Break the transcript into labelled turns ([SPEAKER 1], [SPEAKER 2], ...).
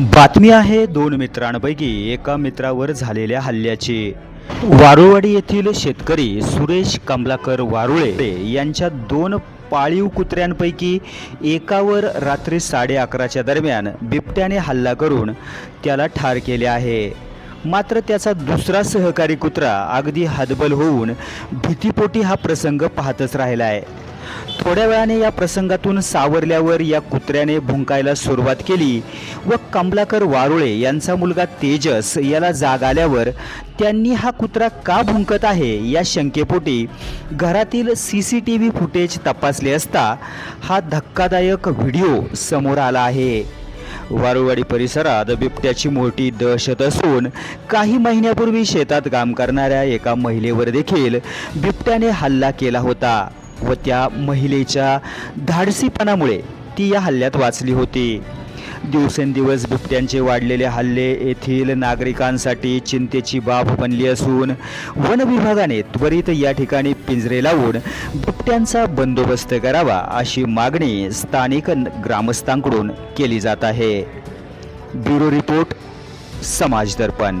[SPEAKER 1] बातमी आहे दोन मित्रांपैकी. एका मित्रावर झालेल्या हल्ल्याची. वारुळवाडी येथील शेतकरी सुरेश कमलाकर वारुळे यांच्या दोन पाळीव कुत्र्यांपैकी एकावर रात्री साडे अकराच्या दरम्यान बिबट्याने हल्ला करून त्याला ठार केले आहे. मात्र त्याचा दुसरा सहकारी कुत्रा अगदी हदबल होऊन भीतीपोटी हा प्रसंग पाहतच राहिला आहे थोड्या वेळाने या प्रसंगातून सावरल्यावर या कुत्र्याने भुंकायला सुरुवात केली व कमलाकर वारुळे यांचा मुलगा तेजस याला जाग आल्यावर त्यांनी हा कुत्रा का भुंकत आहे या शंकेपोटी घरातील C C T V footage तपासले असता हा धक्कादायक व्हिडिओ समोर आला आहे. वारुवाडी परिसरात बिबट्याची मोठी दहशत असून काही महिन्यापूर्वी शेतात काम करणाऱ्या एका महिलेवर देखील बिबट्याने हल्ला केला होता. व त्या महिलेच्या धाडसीपणामुळे ती या हल्ल्यात वाचली होती. दिवसेंदिवस बिबट्यांचे वाढलेले हल्ले येथील नागरिकांसाठी चिंतेची बाब बनली असून वन विभागाने त्वरित या ठिकाणी पिंजरे लावून बिबट्यांचा बंदोबस्त करावा अशी मागणी स्थानिक ग्रामस्थांकडून केली जात आहे. ब्युरो रिपोर्ट समाज दर्पण.